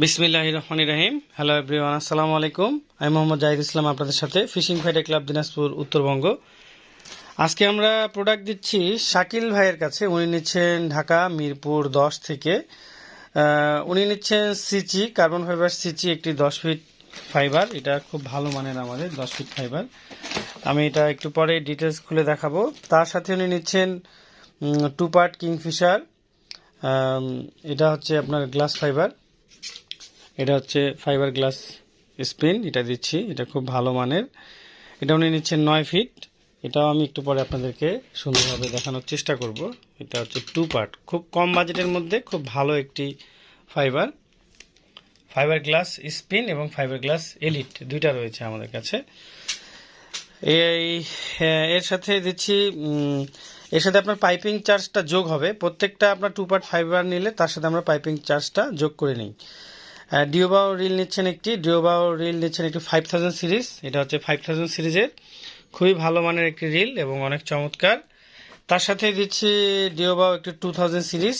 বিসমিল্লাহ রহমান রাহিম। Hello everyone আসসালামু আলাইকুম। আমি মোহাম্মদ জাহিদ ইসলাম, আপনাদের সাথে fishing fighter club Dinajpur, Uttarbanga. আজকে আমরা প্রোডাক্ট দিচ্ছি শাকিল ভাইয়ের কাছে। উনি নিচ্ছেন ঢাকা, মিরপুর দশ থেকে। উনি নিচ্ছেন সিচি, কার্বন ফাইবার সিচি, একটি দশ ফিট ফাইবার। এটা খুব ভালো মানের আমাদের, দশ ফিট ফাইবার। আমি এটা একটু পরে ডিটেলস খুলে দেখাবো। তার সাথে উনি নিচ্ছেন টু পার্ট কিংফিশার এটা হচ্ছে আপনার গ্লাস ফাইবার এটা হচ্ছে ফাইবার গ্লাস স্পিন এটা দিচ্ছি এটা খুব ভালো মানের। এটা উনি নিচ্ছেন নয় ফিট এটাও আমি একটু পরে আপনাদেরকে সুন্দরভাবে দেখানোর চেষ্টা করব। এটা হচ্ছে টু পার্ট খুব কম বাজেটের মধ্যে খুব ভালো একটি ফাইবার ফাইবার গ্লাস স্পিন এবং ফাইবার গ্লাস এলিট দুইটা রয়েছে আমাদের কাছে। এই হ্যাঁ, এর সাথে দিচ্ছি এর সাথে আপনার পাইপিং চার্জটা যোগ হবে। প্রত্যেকটা আপনার টু পার্ট ফাইবার নিলে তার সাথে আমরা পাইপিং চার্জটা যোগ করে নিই। ডিওবাও রিল নিচ্ছেন একটি, ডিওবাও রিল নিচ্ছেন একটি ফাইভ থাউজেন্ড সিরিজ। এটা হচ্ছে ফাইভ থাউজেন্ড সিরিজের খুবই ভালো মানের একটি রিল এবং অনেক চমৎকার। তার সাথে দিচ্ছি ডিওবাও একটি টু থাউজেন্ড সিরিজ।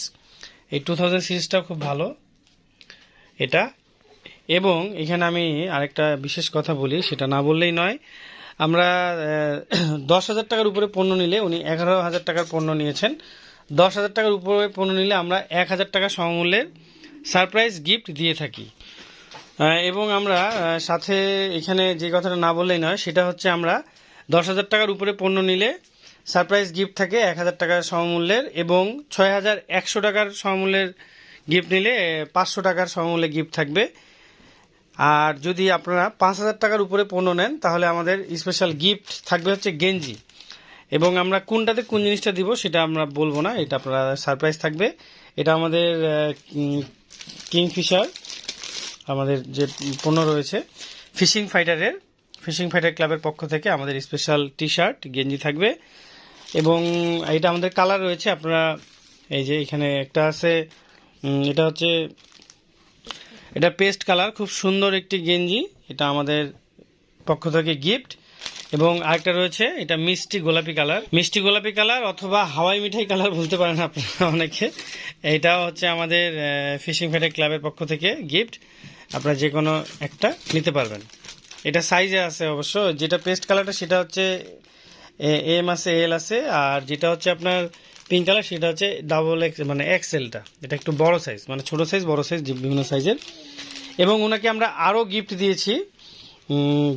এই টু থাউজেন্ড সিরিজটাও খুব ভালো, এটা। এবং এখানে আমি আরেকটা বিশেষ কথা বলি, সেটা না বললেই নয়। আমরা দশ হাজার টাকার উপরে পণ্য নিলে উনি এগারো হাজার টাকার পণ্য নিয়েছেন। দশ হাজার টাকার উপরে পণ্য নিলে আমরা এক হাজার টাকা সমমূল্যের সারপ্রাইজ গিফট দিয়ে থাকি। এবং আমরা সাথে এখানে যে কথাটা না বললেই নয়, সেটা হচ্ছে আমরা দশ হাজার টাকার উপরে পণ্য নিলে সারপ্রাইজ গিফট থাকে এক হাজার টাকার সমমূল্যের এবং ছয় হাজার একশো টাকার সমমূল্যের গিফট নিলে পাঁচশো টাকার সমমূল্যে গিফট থাকবে। আর যদি আপনারা পাঁচ হাজার টাকার উপরে পণ্য নেন, তাহলে আমাদের স্পেশাল গিফট থাকবে হচ্ছে গেঞ্জি। এবং আমরা কোনটাতে কোন জিনিসটা দিব, সেটা আমরা বলব না, এটা আপনারা সারপ্রাইজ থাকবে। এটা আমাদের কিংফিশার, আমাদের যে পণ্য রয়েছে, ফিশিং ফাইটারের, ফিশিং ফাইটার ক্লাবের পক্ষ থেকে আমাদের স্পেশাল টি শার্ট গেঞ্জি থাকবে। এবং এটা আমাদের কালার রয়েছে, আপনারা এই যে এখানে একটা আছে এটা হচ্ছে, এটা পেস্ট কালার, খুব সুন্দর একটি গেঞ্জি, এটা আমাদের পক্ষ থেকে গিফট। এবং আরেকটা রয়েছে, এটা মিষ্টি গোলাপি কালার। মিষ্টি গোলাপি কালার অথবা হাওয়াই মিঠাই কালার বলতে পারেন আপনারা অনেকে। এটা হচ্ছে আমাদের ফিশিং ফেডার ক্লাবের পক্ষ থেকে গিফট। আপনারা যে কোনো একটা নিতে পারবেন। এটা সাইজে আছে অবশ্য। যেটা পেস্ট কালারটা সেটা হচ্ছে এম আছে, এল আছে। আর যেটা হচ্ছে আপনার পিঙ্ক কালার সেটা হচ্ছে ডাবল এক্স মানে এক্সেলটা এটা একটু বড় সাইজ মানে ছোট সাইজ, বড় সাইজ বিভিন্ন সাইজের। এবং ওনাকে আমরা আরও গিফট দিয়েছি।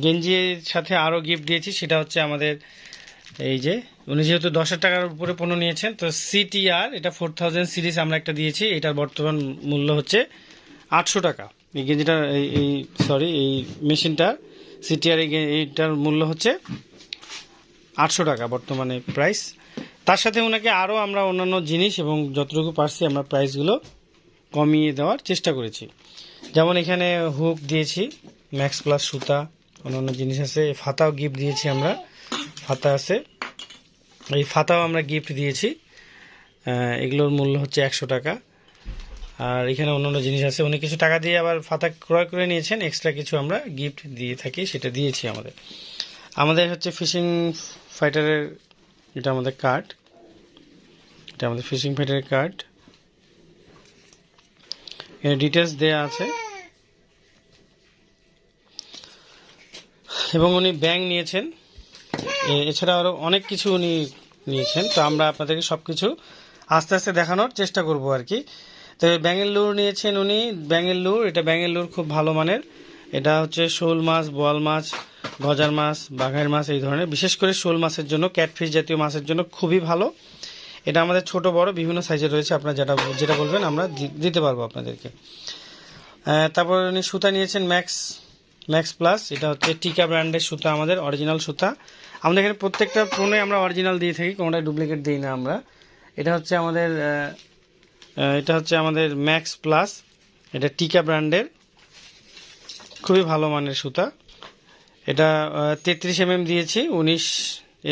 গেঞ্জির সাথে আরও গিফট দিয়েছি, সেটা হচ্ছে আমাদের এই যে, উনি যেহেতু দশ হাজার টাকার উপরে পণ্য নিয়েছেন, তো সিটিআর এটা ফোর থাউজেন্ড সিরিজ আমরা একটা দিয়েছি, এটার বর্তমান মূল্য হচ্ছে আটশো টাকা। এই গেঞ্জিটা, এই- সরি এই মেশিনটার সিটিআর এই এইটার মূল্য হচ্ছে আটশো টাকা বর্তমানে প্রাইস তার সাথে ওনাকে আরও আমরা অন্যান্য জিনিস এবং যতটুকু পারছি আমরা প্রাইসগুলো কমিয়ে দেওয়ার চেষ্টা করেছি। যেমন এখানে হুক দিয়েছি ম্যাক্স প্লাস সুতা, অন্যান্য জিনিস আছে। ফাতাও গিফট দিয়েছি আমরা। ফাতা আছে। এই ফাতাও আমরা গিফট দিয়েছি। এগুলোর মূল্য হচ্ছে একশো টাকা। আর এখানে অন্যান্য জিনিস আছে। উনি কিছু টাকা দিয়ে আবার ফাতা ক্রয় করে নিয়েছেন। এক্সট্রা কিছু আমরা গিফট দিয়ে থাকি, সেটা দিয়েছি আমাদের। আমাদের হচ্ছে ফিশিং ফাইটারের এটা আমাদের কার্ড এটা আমাদের ফিশিং ফাইটারের কার্ড এখানে ডিটেলস দেয়া আছে। এবং উনি ব্যাংক নিয়েছেন। এছাড়া আরও অনেক কিছু উনি নিয়েছেন। তো আমরা আপনাদেরকে সব কিছু আস্তে আস্তে দেখানোর চেষ্টা করব আর কি। তো ব্যাঙ্গালুর নিয়েছেন উনি। ব্যাঙ্গালুর এটা ব্যাঙ্গালুর খুব ভালো মানের। এটা হচ্ছে শোল মাছ, বোয়াল মাছ, গজার মাছ বাঘের মাছ, এই ধরনের। বিশেষ করে শোল মাছের জন্য, ক্যাটফিশ জাতীয় মাছের জন্য খুবই ভালো। এটা আমাদের ছোট, বড়, বিভিন্ন সাইজের রয়েছে। আপনারা যেটা যেটা বলবেন আমরা দিতে পারব আপনাদেরকে। তারপর উনি সুতা নিয়েছেন ম্যাক্স। ম্যাক্স প্লাস এটা হচ্ছে টিকা ব্র্যান্ডের সুতা আমাদের অরিজিনাল সুতা। আমাদের এখানে প্রত্যেকটা ফোনে আমরা অরিজিনাল দিয়ে থাকি, কোনোটাই ডুপ্লিকেট দিই না আমরা। এটা হচ্ছে আমাদের এটা হচ্ছে আমাদের ম্যাক্স প্লাস এটা টিকা ব্র্যান্ডের খুবই ভালো মানের সুতা। এটা তেত্রিশ এম দিয়েছি, উনিশ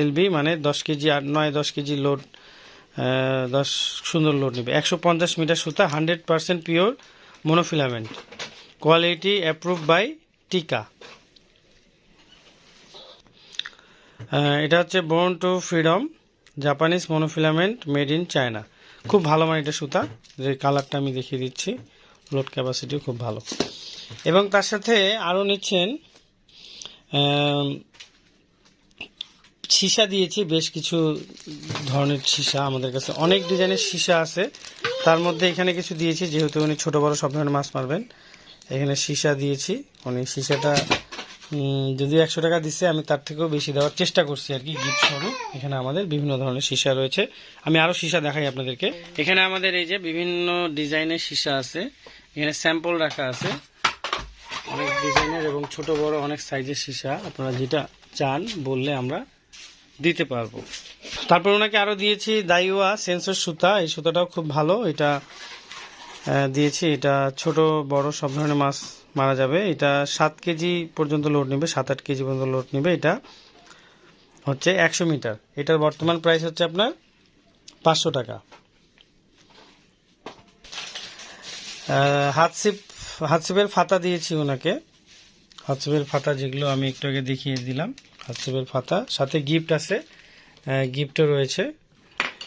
এলবি মানে দশ কেজি আট, নয়, দশ কেজি লোড দশ, সুন্দর লোড নেবে। একশো পঞ্চাশ মিটার সুতা hundred percent pure monofilament quality approve by টিকা। এটা হচ্ছে born to freedom Japanese monofilament made in China খুব ভালো মানে এটা সুতা, যে কালারটা আমি দেখিয়ে দিচ্ছি লোড ক্যাপাসিটিও খুব ভালো। এবং তার সাথে আরও নিচ্ছেন সীসা দিয়েছি, বেশ কিছু ধরনের সীসা আমাদের কাছে। অনেক ডিজাইনের সীসা আছে, তার মধ্যে এখানে কিছু দিয়েছি, যেহেতু উনি ছোট বড় সব ধরনের মাছ মারবেন। এখানে সীসা দিয়েছি। উনি সীসাটা যদি একশো টাকা দিচ্ছে আমি তার থেকেও বেশি দেওয়ার চেষ্টা করছি আর কি গিফট স্বরূপ এখানে আমাদের বিভিন্ন ধরনের সীসা রয়েছে। আমি আরও সীসা দেখাই আপনাদেরকে। এখানে আমাদের এই যে বিভিন্ন ডিজাইনের সীসা আছে, এখানে স্যাম্পল রাখা আছে। অনেক ডিজাইনের এবং ছোট, বড়, অনেক সাইজের সীসা আপনারা যেটা চান বললে আমরা দিতে পারব। তারপর ওনাকে আরও দিয়েছি, দাইওয়া সেন্সর সুতা। এই সুতাটাও খুব ভালো। এটা দিয়েছি। এটা ছোট, বড়, সব ধরনের মাছ মারা যাবে। এটা সাত কেজি পর্যন্ত লোড নেবে, সাত আট কেজি পর্যন্ত লোড নেবে। এটা হচ্ছে একশো মিটার। এটার বর্তমান প্রাইস হচ্ছে আপনার পাঁচশো টাকা। হাতসিপ হাতসিপের ফাতা দিয়েছি ওনাকে। হাতসিপের ফাতা যেগুলো আমি একটু আগে দেখিয়ে দিলাম। হাতসিপের ফাতা। সাথে গিফট আছে। গিফটও রয়েছে।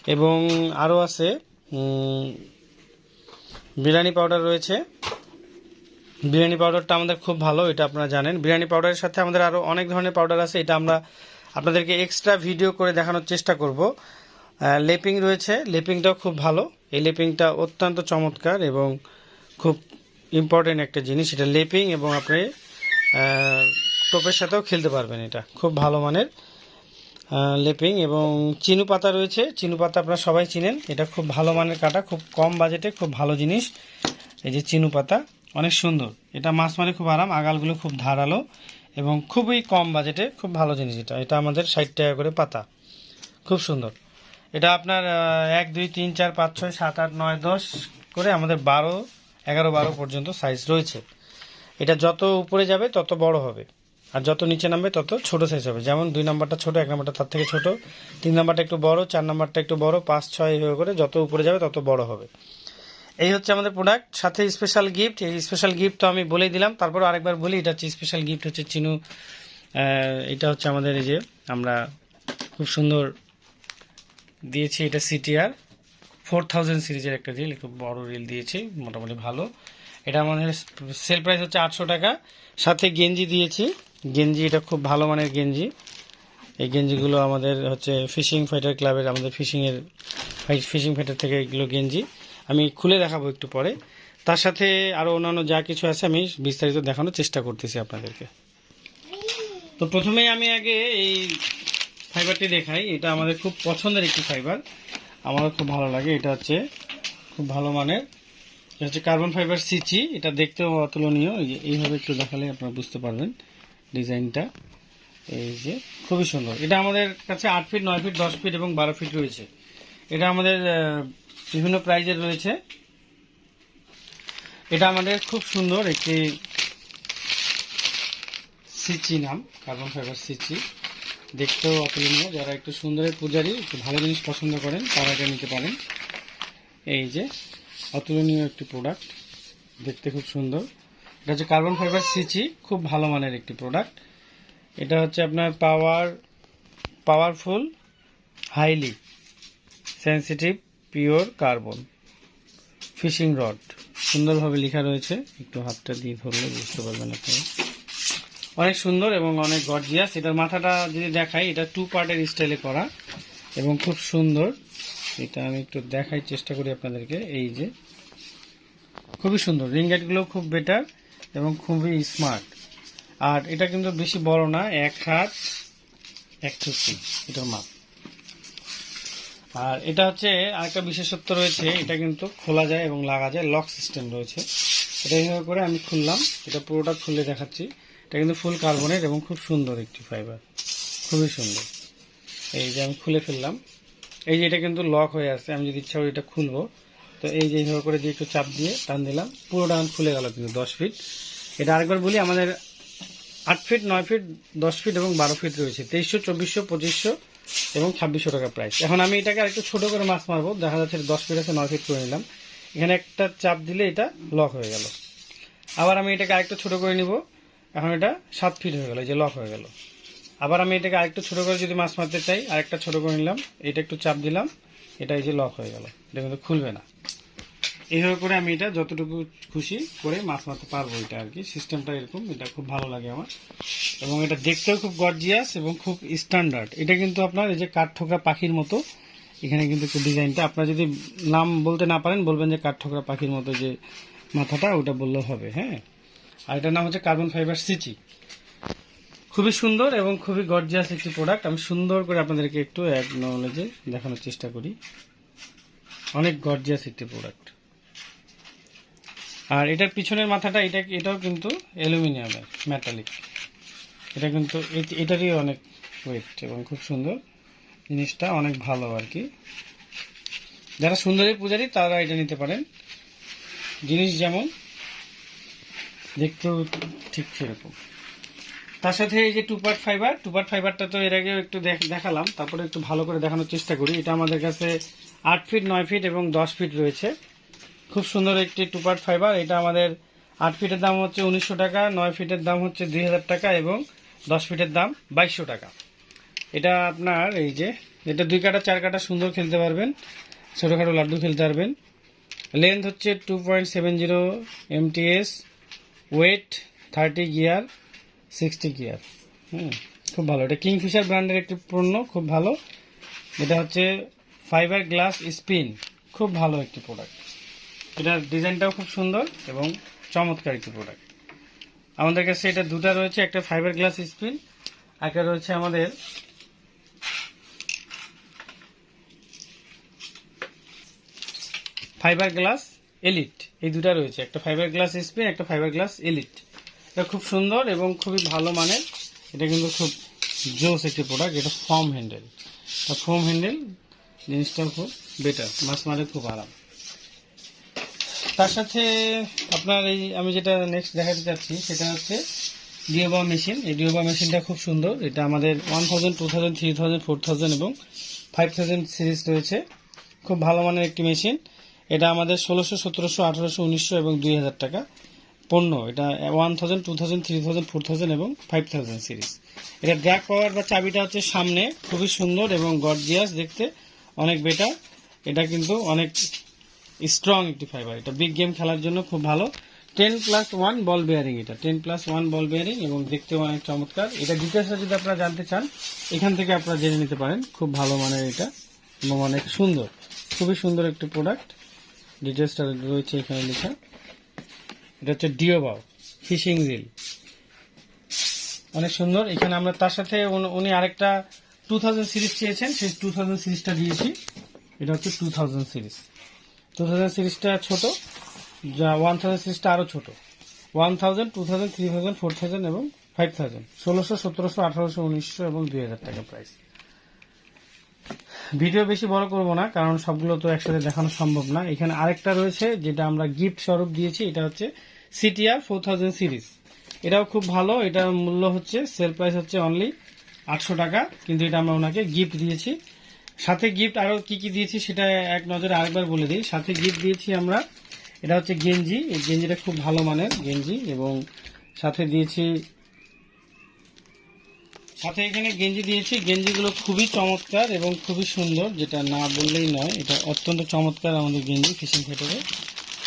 এবং আরও আছে বিরিয়ানি পাউডার রয়েছে। বিরিয়ানি পাউডারটা আমাদের খুব ভালো, এটা আপনারা জানেন। বিরিয়ানি পাউডারের সাথে আমাদের আরও অনেক ধরনের পাউডার আছে, এটা আমরা আপনাদেরকে এক্সট্রা ভিডিও করে দেখানোর চেষ্টা করব। লেপিং রয়েছে, লেপিংটাও খুব ভালো। এই লেপিংটা অত্যন্ত চমৎকার এবং খুব ইম্পর্টেন্ট একটা জিনিস, এটা লেপিং এবং আপনি টোপের সাথেও খেলতে পারবেন এটা। খুব ভালো মানের। লেপিং এবং চিনু পাতা রয়েছে। চিনু পাতা আপনারা সবাই চিনেন। এটা খুব ভালো মানের কাটা, খুব কম বাজেটে, খুব ভালো জিনিস। এই যে চিনু পাতা, অনেক সুন্দর। এটা মাছ মারে খুব আরাম, আগালগুলো খুব ধারালো এবং খুবই কম বাজেটে খুব ভালো জিনিস এটা। এটা আমাদের ষাট টাকা করে পাতা। খুব সুন্দর। এটা আপনার এক, দুই, তিন, চার, পাঁচ, ছয়, সাত, আট, নয়, দশ করে আমাদের বারো, এগারো, বারো পর্যন্ত সাইজ রয়েছে। এটা যত উপরে যাবে, তত বড় হবে। আর যত নিচে নামবে তত ছোট সাইজ হবে। যেমন দুই নাম্বারটা ছোট, এক নাম্বারটা তার থেকে ছোট। তিন নাম্বারটা একটু বড়, চার নাম্বারটা একটু বড়, পাঁচ, ছয় এইভাবে করে যত উপরে যাবে তত বড় হবে। এই হচ্ছে আমাদের প্রোডাক্ট সাথে স্পেশাল গিফট এই স্পেশাল গিফট তো আমি বলেই দিলাম। তারপর আরেকবার বলি, এটা হচ্ছে স্পেশাল গিফট হচ্ছে চিনু। এটা হচ্ছে আমাদের এই যে আমরা খুব সুন্দর দিয়েছি এটা সিটিআর ফোর থাউজেন্ড সিরিজের একটা রিল একটু বড় রিল দিয়েছি, মোটামুটি ভালো। এটা আমাদের সেল প্রাইস হচ্ছে আটশো টাকা। সাথে গেঞ্জি দিয়েছি। গেঞ্জি, এটা খুব ভালো মানের গেঞ্জি। এই গেঞ্জিগুলো আমাদের হচ্ছে ফিশিং ফাইটার ক্লাবের আমাদের ফিশিংয়ের ফিশিং ফাইটার থেকে এগুলো গেঞ্জি। আমি খুলে দেখাবো একটু পরে। তার সাথে আরও অন্যান্য যা কিছু আছে, আমি বিস্তারিত দেখানোর চেষ্টা করতেছি আপনাদেরকে। তো প্রথমেই আমি আগে এই ফাইবারটি দেখাই। এটা আমাদের খুব পছন্দের একটি ফাইবার আমারও খুব ভালো লাগে। এটা হচ্ছে খুব ভালো মানের। এটা হচ্ছে কার্বন ফাইবার সিচি এটা দেখতেও অতুলনীয়। এইভাবে একটু দেখালে আপনারা বুঝতে পারবেন ডিজাইনটা। এই যে, খুবই সুন্দর। এটা আমাদের কাছে আট ফিট নয় ফিট দশ ফিট এবং বারো ফিট রয়েছে। এটা আমাদের বিভিন্ন প্রাইজের রয়েছে। এটা আমাদের খুব সুন্দর একটি সিচি নাম কার্বন ফাইবার সিচি দেখতেও অতুলনীয়। যারা একটু সুন্দরের পূজারী, একটু ভালো জিনিস পছন্দ করেন, তারা এটা নিতে পারেন। এই যে অতুলনীয় একটি প্রোডাক্ট দেখতে খুব সুন্দর। এটা হচ্ছে কার্বন ফাইবার সিচি খুব ভালো মানের একটি প্রোডাক্ট এটা হচ্ছে আপনার power powerful highly sensitive pure carbon fishing rod সুন্দরভাবে লেখা রয়েছে। একটু হাতটা দিয়ে ধরলে বুঝতে পারবেন আপনারা। অনেক সুন্দর এবং অনেক গর্জিয়াস এটার মাথাটা যদি দেখাই, এটা টু পার্টের স্টাইলে করা এবং খুব সুন্দর। এটা আমি একটু দেখাই, চেষ্টা করি আপনাদেরকে। এই যে, খুবই সুন্দর। রিং রিংগেটগুলো খুব বেটার এবং খুবই স্মার্ট। আর এটা কিন্তু বেশি বড় না, এক হাত এক চুক্তি এটার মাপ। আর এটা হচ্ছে আরেকটা বিশেষত্ব রয়েছে, এটা কিন্তু খোলা যায় এবং লাগা যায়, লক সিস্টেম রয়েছে। এটা এইভাবে করে আমি খুললাম, এটা পুরোটা খুলে দেখাচ্ছি। এটা কিন্তু ফুল কার্বনের এবং খুব সুন্দর একটি ফাইবার, খুবই সুন্দর। এই যে আমি খুলে ফেললাম। এই যে এটা কিন্তু লক হয়ে আছে, আমি যদি ইচ্ছা করি এটা খুলবো। তো এই যে এইভাবে করে দিয়ে একটু চাপ দিয়ে টান দিলাম, পুরোটা আমার খুলে গেল কিন্তু দশ ফিট এটা আরেকবার বলি, আমাদের আট ফিট নয় ফিট দশ ফিট এবং বারো ফিট রয়েছে, তেইশশো, চব্বিশশো, পঁচিশশো এবং ছাব্বিশশো টাকা প্রাইস এখন আমি এটাকে আরেকটু ছোট করে মাছ মারবো, দেখা যাচ্ছে দশ ফিট আছে, নয় ফিট করে নিলাম। এখানে একটা চাপ দিলে এটা লক হয়ে গেল। আবার আমি এটাকে আরেকটু ছোট করে নিব, এখন এটা সাত ফিট হয়ে গেল, এই যে লক হয়ে গেল। আবার আমি এটাকে আরেকটু ছোট করে যদি মাছ মারতে চাই, আরেকটা ছোট করে নিলাম। এটা একটু চাপ দিলাম। এটা এই যে লক হয়ে গেল। এটা কিন্তু খুলবে না। এইভাবে করে আমি এটা যতটুকু খুশি করে মাছ মারতে পারব এটা আর কি। সিস্টেমটা এরকম, এটা খুব ভালো লাগে আমার। এবং এটা দেখতেও খুব গর্জিয়াস এবং খুব স্ট্যান্ডার্ড এটা কিন্তু আপনার এই যে কাঠঠোকরা পাখির মতো, এখানে কিন্তু ডিজাইনটা আপনার যদি নাম বলতে না পারেন, বলবেন যে কাঠঠোকরা পাখির মতো যে মাথাটা, ওটা বললেও হবে হ্যাঁ। আর এটার নাম হচ্ছে কার্বন ফাইবার সিচি। খুবই সুন্দর এবং খুবই গর্জিয়াস একটি প্রোডাক্ট আমি সুন্দর করে আপনাদেরকে একটু এক নলেজে দেখানোর চেষ্টা করি। অনেক গর্জিয়াস একটি প্রোডাক্ট আর এটার পিছনের মাথাটা, এটা, এটাও কিন্তু অ্যালুমিনিয়ামের মেটালিক এটা কিন্তু এটারই অনেক ওয়েট এবং খুব সুন্দর। জিনিসটা অনেক ভালো আর কি। যারা সুন্দরী পূজারী, তারা এটা নিতে পারেন। জিনিস যেমন, দেখতেও ঠিক সেরকম। তার সাথে এই যে two part fibre two part ফাইবারটা তো এর আগেও একটু দেখ- দেখালাম, তারপরে একটু ভালো করে দেখানোর চেষ্টা করি। এটা আমাদের কাছে আট ফিট নয় ফিট এবং দশ ফিট রয়েছে। খুব সুন্দর একটি টু পার্ট ফাইবার এটা আমাদের আট ফিটের দাম হচ্ছে উনিশশো টাকা, নয় ফিটের দাম হচ্ছে দুই হাজার টাকা এবং দশ ফিটের দাম বাইশশো টাকা। এটা আপনার এই যে, এটা দুই কাটা, চার কাটা সুন্দর খেলতে পারবেন। ছোটোখাটো লাড্ডু খেলতে পারবেন। লেন্থ হচ্ছে two point seven zero MTS weight thirty gear sixty gear. হুম, খুব ভালো। এটা কিংফিশার ব্র্যান্ডের একটি পণ্য, খুব ভালো। এটা হচ্ছে ফাইবার গ্লাস স্পিন, খুব ভালো একটি প্রোডাক্ট এটার ডিজাইনটাও খুব সুন্দর এবং চমৎকার একটি প্রোডাক্ট আমাদের কাছে এটা দুটা রয়েছে, একটা ফাইবার গ্লাস স্পিন, একটা রয়েছে আমাদের ফাইবার গ্লাস এলিট। এই দুটা রয়েছে, একটা ফাইবার গ্লাস স্পিন, একটা ফাইবার গ্লাস এলিট। এটা খুব সুন্দর এবং খুবই ভালো মানের। এটা কিন্তু খুব জোস একটি প্রোডাক্ট এটা ফর্ম হ্যান্ডেল তা ফর্ম হ্যান্ডেল জিনিসটাও খুব বেটার মাছ মারে খুব আরাম। তার সাথে আপনার এই, আমি যেটা নেক্সট দেখাতে চাচ্ছি, সেটা হচ্ছে ডিওবা মেশিন এই ডিওবা মেশিনটা খুব সুন্দর। এটা আমাদের one thousand two thousand three thousand four thousand এবং ফাইভ থাউজেন্ড সিরিজ রয়েছে। খুব ভালো মানের একটি মেশিন এটা আমাদের ষোলোশো, সতেরোশো, আঠারোশো, উনিশশো এবং দুই হাজার টাকা। পণ্য, এটা one thousand two thousand three thousand four thousand এবং ফাইভ থাউজেন্ড সিরিজ এটা ড্র্যাগ পাওয়ার বা চাবিটা হচ্ছে সামনে, খুবই সুন্দর এবং গর্জিয়াস দেখতে অনেক বেটার এটা কিন্তু অনেক স্ট্রং একটি ফাইবার এটা বিগ গেম খেলার জন্য খুব ভালো। Ten plus one ball bearing এটা। Ten plus one ball bearing এবং দেখতেও অনেক চমৎকার। এটা ডিটেলসটা যদি আপনারা জানতে চান, এখান থেকে আপনারা জেনে নিতে পারেন। খুব ভালো মানের এটা এবং অনেক সুন্দর। খুবই সুন্দর একটি প্রোডাক্ট ডিটেলসটা রয়েছে এখানে লেখা। এটা হচ্ছে ডিওবাও ফিশিং রিল অনেক সুন্দর। এখানে আমরা তার সাথে উনি- আরেকটা টু থাউজেন্ড সিরিজ চেয়েছেন, সেই টু থাউজেন্ড সিরিজটা দিয়েছি। এটা হচ্ছে two thousand series two thousand সিরিজটা ছোট, যা ওয়ান থাউজেন্ড সিরিজটা আরও ছোট। One thousand two thousand three thousand four thousand এবং ফাইভ থাউজেন্ড ষোলোশো, সতেরোশো, আঠারোশো, উনিশশো এবং দুই হাজার টাকা প্রাইস ভিডিও বেশি বড় করব না, কারণ সবগুলো তো একসাথে দেখানো সম্ভব না। এখানে আরেকটা রয়েছে, যেটা আমরা গিফট স্বরূপ দিয়েছি, এটা হচ্ছে সিটিআর ফোর থাউজেন্ড সিরিজ এটাও খুব ভালো, এটার মূল্য হচ্ছে সেল প্রাইস হচ্ছে অনলি আটশো টাকা, কিন্তু এটা আমরা ওনাকে গিফট দিয়েছি। সাথে গিফট আরও কি কি দিয়েছি সেটা এক নজরে আরেকবার বলে দিই। সাথে গিফট দিয়েছি আমরা, এটা হচ্ছে গেঞ্জি, এই গেঞ্জিটা খুব ভালো মানের গেঞ্জি, এবং সাথে দিয়েছি সাথে এখানে গেঞ্জি দিয়েছি। গেঞ্জিগুলো খুবই চমৎকার এবং খুবই সুন্দর, যেটা না বললেই নয়। এটা অত্যন্ত চমৎকার আমাদের গেঞ্জি ফিশিং ফেটারে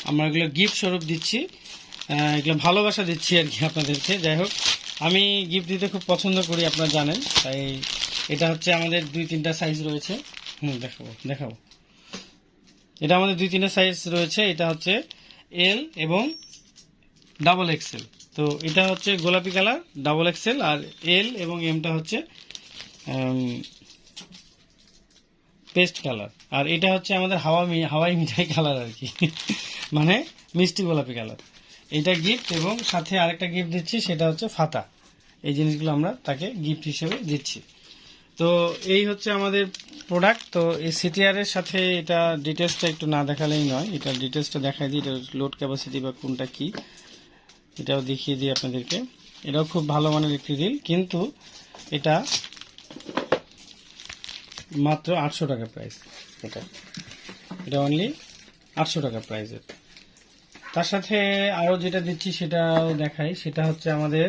আমরা এগুলো গিফট স্বরূপ দিচ্ছি। এগুলো ভালোবাসা দিচ্ছি আর কি আপনাদেরকে। যাই হোক, আমি গিফট দিতে খুব পছন্দ করি, আপনারা জানেন। তাই এটা হচ্ছে আমাদের দুই তিনটা সাইজ রয়েছে। হুম, দেখাবো দেখাবো। এটা আমাদের দুই তিনটা সাইজ রয়েছে। এটা হচ্ছে এল এবং ডাবল এক্সেল তো এটা হচ্ছে গোলাপি কালার ডাবল এক্সেল আর এল এবং এমটা হচ্ছে পেস্ট কালার। আর এটা হচ্ছে আমাদের হাওয়া হাওয়াই মিঠাই কালার আর কি। মানে মিষ্টি গোলাপি কালার। এটা গিফট এবং সাথে আরেকটা গিফট দিচ্ছি, সেটা হচ্ছে ফাতা। এই জিনিসগুলো আমরা তাকে গিফট হিসেবে দিচ্ছি। তো এই হচ্ছে আমাদের প্রোডাক্ট তো এই সিটিআরের সাথে এটা ডিটেলসটা একটু না দেখালেই নয়। এটা ডিটেলসটা দেখাই দিই, এটা লোড ক্যাপাসিটি বা কোনটা কি। এটাও দেখিয়ে দিই আপনাদেরকে। এটাও খুব ভালো মানের একটি রিল কিন্তু এটা মাত্র আটশো টাকা প্রাইস এটা এটা অনলি আটশো টাকা প্রাইসের তার সাথে আরও যেটা দিচ্ছি সেটাও দেখাই সেটা হচ্ছে আমাদের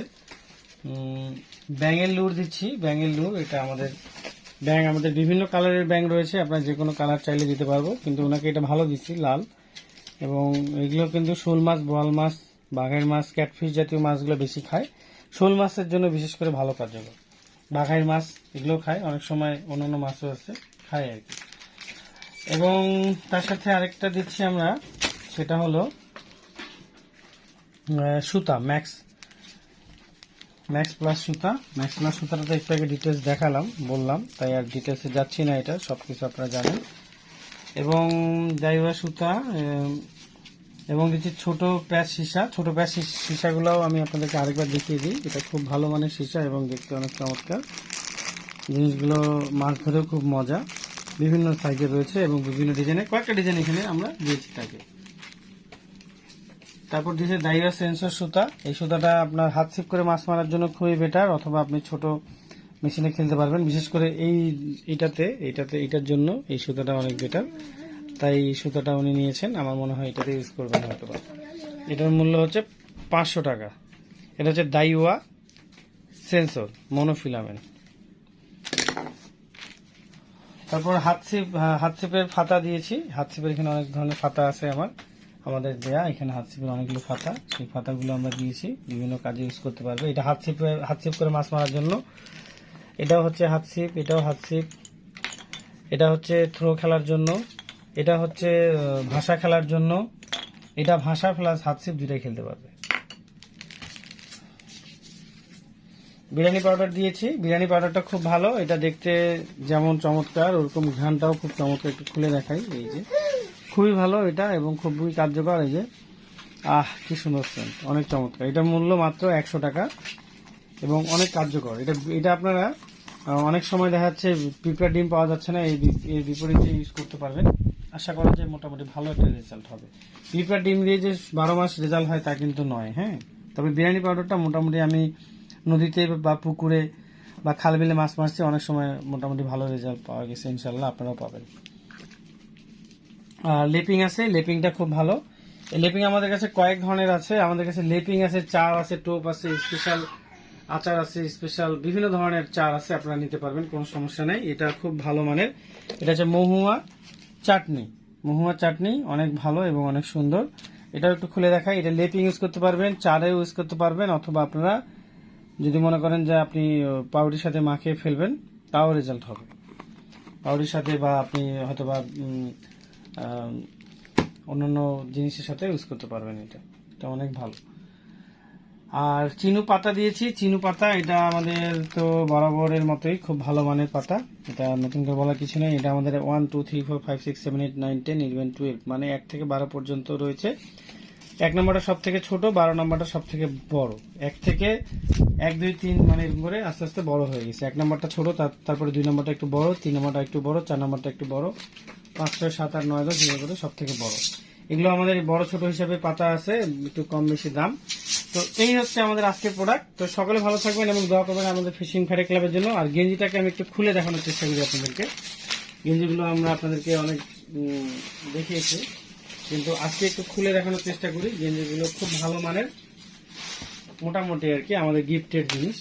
ব্যাঙের লুর দিচ্ছি। ব্যাঙের লুর এটা আমাদের ব্যাং আমাদের বিভিন্ন কালারের ব্যাং রয়েছে। আপনার যে কোনো কালার চাইলে দিতে পারব কিন্তু ওনাকে এটা ভালো দিচ্ছি লাল। এবং এগুলো কিন্তু শোল মাছ বোয়াল মাছ বাঘের মাছ, ক্যাটফিশ জাতীয় মাছগুলো বেশি খায়। শোল মাছের জন্য বিশেষ করে ভালো কার্যকর। বাঘের মাছ এগুলো খায়, অনেক সময় অন্যান্য মাছও আছে, খায় আর কি। এবং তার সাথে আরেকটা দিচ্ছি আমরা, সেটা হলো সুতা, ম্যাক্স। ম্যাক্স প্লাস সুতা। ম্যাক্স প্লাস সুতাটা তো একটু আগে ডিটেলস দেখালাম, বললাম, তাই আর ডিটেলসে যাচ্ছি না এটা সব কিছু আপনারা জানেন। এবং ডাইভার সুতা এবং দিচ্ছি ছোট প্যাচ সীসা, ছোট প্যাচ সীসাগুলোও আমি আপনাদেরকে আরেকবার দেখিয়ে দিই। এটা খুব ভালো মানের সীসা এবং দেখতে অনেক চমৎকার। জিনিসগুলো মাছ ধরেও খুব মজা। বিভিন্ন সাইজে রয়েছে এবং বিভিন্ন ডিজাইনে কয়েকটা ডিজাইন এখানে আমরা দিয়েছি তাকে। তারপর দিয়েছে ডাইভার সেন্সর সুতা। এই সুতাটা আপনার হাত ছিপ করে মাছ মারার জন্য খুবই বেটার অথবা আপনি ছোট মেশিনে খেলতে পারবেন। বিশেষ করে এই এটাতে এটাতে এটার জন্য এই সুতাটা অনেক বেটার তাই সুতোটা উনি নিয়েছেন। আমার মনে হয় এটাতে ইউজ করবেন হয়তো এটার মূল্য হচ্ছে পাঁচশো টাকা। এটা হচ্ছে দাইওয়া সেন্সর মনোফিলামেন্ট তারপর হাত ছিপ হাত ছিপের ফাতা দিয়েছি। হাত ছিপের এখানে অনেক ধরনের ফাতা আছে আমার। আমাদের দেয়া, এখানে হাত ছিপের অনেকগুলো ফাতা। সেই ফাতাগুলো আমরা দিয়েছি। বিভিন্ন কাজে ইউজ করতে পারবে। এটা হাত ছিপে হাত ছিপ করে মাছ মারার জন্য। এটাও হচ্ছে হাত ছিপ এটাও হাত ছিপ এটা হচ্ছে থ্রো খেলার জন্য। এটা হচ্ছে ভাষা খেলার জন্য। এটা ভাষা প্লাস হাত ছিপ দুটাই খেলতে পারবে। বিরিয়ানি পাউডার দিয়েছি। বিরিয়ানি পাউডারটা খুব ভালো। এটা দেখতে যেমন চমৎকার ওরকম ঘ্রানটাও খুব চমৎকার। একটু খুলে দেখাই। এই যে খুবই ভালো এটা এবং খুবই কার্যকর এই যে। আহ কি সুন্দর scent, অনেক চমৎকার। এটার মূল্য মাত্র একশো টাকা এবং অনেক কার্যকর। এটা এটা আপনারা অনেক সময় দেখা যাচ্ছে পিঁপড়ার ডিম পাওয়া যাচ্ছে না এই বিপরীতে ইউজ করতে পারবেন। আশা করা যায় মোটামুটি ভালো একটা রেজাল্ট হবে। পিঁপড়ার ডিম দিয়ে যে বারো মাস রেজাল্ট হয় তা কিন্তু নয় হ্যাঁ? তবে বিরিয়ানি পাউডারটা মোটামুটি আমি নদীতে বা পুকুরে বা খাল বিলে মাছ মারছি, অনেক সময় মোটামুটি ভালো রেজাল্ট পাওয়া গেছে ইনশাল্লাহ আপনারাও পাবেন। আর লেপিং আছে, লেপিংটা খুব ভালো। লেপিং আমাদের কাছে কয়েক ধরনের আছে। আমাদের কাছে লেপিং আছে, চার আছে, টোপ আছে স্পেশাল আচার আছে স্পেশাল বিভিন্ন ধরনের চার আছে, আপনারা নিতে পারবেন, কোনো সমস্যা নেই। এটা খুব ভালো মানের। এটা হচ্ছে মহুয়া। চাটনি। মহুয়া চাটনি অনেক ভালো এবং অনেক সুন্দর। এটাও একটু খুলে দেখাই। এটা লেপিং ইউজ করতে পারবেন চারেও ইউজ করতে পারবেন অথবা আপনারা যদি মনে করেন যে আপনি পাউডির সাথে মাখিয়ে ফেলবেন তাও রেজাল্ট হবে। পাউডির সাথে বা আপনি হয়তো বা উম, আহ, অন্যান্য জিনিসের সাথে ইউজ করতে পারবেন এটা। এটা অনেক ভালো। আর চিনু পাতা দিয়েছি। চিনু পাতা, এটা আমাদের তো বরাবরের মতোই, খুব ভালো মানের পাতা। এটা নতুন করে বলার কিছু নেই। এটা আমাদের one two three four five six seven eight nine ten eleven twelve মানে এক থেকে বারো পর্যন্ত রয়েছে। এক নম্বরটা সব থেকে ছোট, বারো নম্বরটা সব থেকে বড়। এক থেকে এক, দুই, তিন মানে এরকম করে আস্তে আস্তে বড় হয়ে গেছে। এক নম্বরটা ছোট, তার- তারপরে দুই নম্বরটা একটু বড়, তিন নম্বরটা একটু বড়, চার নম্বরটা একটু বড়। পাঁচ, ছয়, সাত, আট, নয়, দশ করে সব থেকে বড়। এগুলো আমাদের বড় ছোট হিসাবে পাতা আছে, একটু কম বেশি দাম। তো এই হচ্ছে আমাদের আজকের প্রোডাক্ট তো সকলে ভালো থাকবেন এবং দোয়া করবেন আমাদের ফিশিং ফ্যারে ক্লাবের জন্য। আর গেঞ্জিটাকে আমি একটু খুলে দেখানোর চেষ্টা করি আপনাদেরকে। গেঞ্জিগুলো আমরা আপনাদেরকে অনেক দেখিয়েছি। কিন্তু আজকে একটু খুলে দেখানোর চেষ্টা করি। গেঞ্জিগুলো খুব ভালো মানের, মোটামুটি আর কি আমাদের গিফটের জিনিস।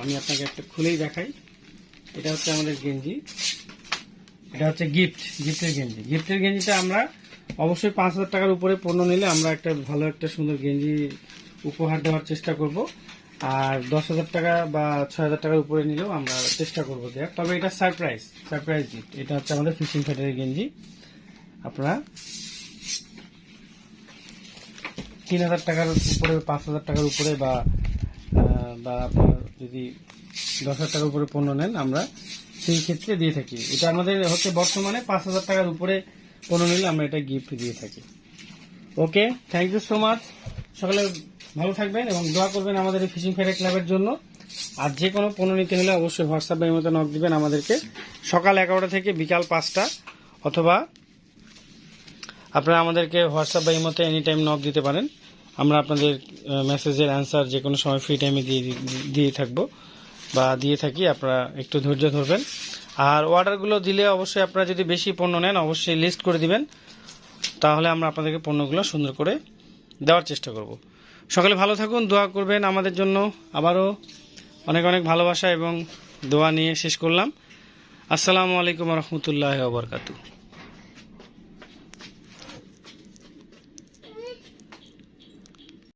আমি আপনাকে একটা খুলেই দেখাই। এটা হচ্ছে আমাদের গেঞ্জি। এটা হচ্ছে গিফট গিফটের গেঞ্জি। গিফটের গেঞ্জিটা আমরা অবশ্যই পাঁচ হাজার টাকার উপরে পণ্য নিলে আমরা একটা ভালো একটা সুন্দর গেঞ্জি উপহার দেওয়ার চেষ্টা করব। আর দশ হাজার টাকা বা ছয় হাজার টাকার উপরে নিলেও আমরা চেষ্টা করব দেওয়ার তবে এটা সারপ্রাইজ সারপ্রাইজ গিফট এটা হচ্ছে আমাদের ফিশিং ফ্যাটের গেঞ্জি। আপনারা তিন হাজার টাকার উপরে, পাঁচ হাজার টাকার উপরে বা বা আপনার যদি দশ হাজার টাকার উপরে পণ্য নেন, আমরা সেই ক্ষেত্রে দিয়ে থাকি। এটা আমাদের হচ্ছে বর্তমানে পাঁচ হাজার টাকার উপরে পণ্য নিলে আমরা এটা গিফট দিয়ে থাকি। Okay thank you so much সকালে ভালো থাকবেন এবং দোয়া করবেন আমাদের এই ফিশিং ফেয়ার ক্লাবের জন্য। আর যে কোনো পণ্য নিতে হলে অবশ্যই হোয়াটসঅ্যাপ বা মতো নক দিবেন আমাদেরকে। সকাল এগারোটা থেকে বিকাল পাঁচটা। অথবা আপনারা আমাদেরকে হোয়াটসঅ্যাপ বা ইমোতে এনি টাইম নক দিতে পারেন। আমরা আপনাদের মেসেজের অ্যান্সার যে কোনো সময় ফ্রি টাইমে দিয়ে দিয়ে থাকব। বা দিয়ে থাকি, আপনারা একটু ধৈর্য ধরবেন। আর অর্ডারগুলো দিলে অবশ্যই আপনারা যদি বেশি পণ্য নেন, অবশ্যই লিস্ট করে দিবেন। তাহলে আমরা আপনাদেরকে পণ্যগুলো সুন্দর করে দেওয়ার চেষ্টা করব। সকালে ভালো থাকুন, দোয়া করবেন আমাদের জন্য। আবারও অনেক অনেক ভালোবাসা এবং দোয়া নিয়ে শেষ করলাম। আসসালামু আলাইকুম রহমতুল্লাহ বরকাতু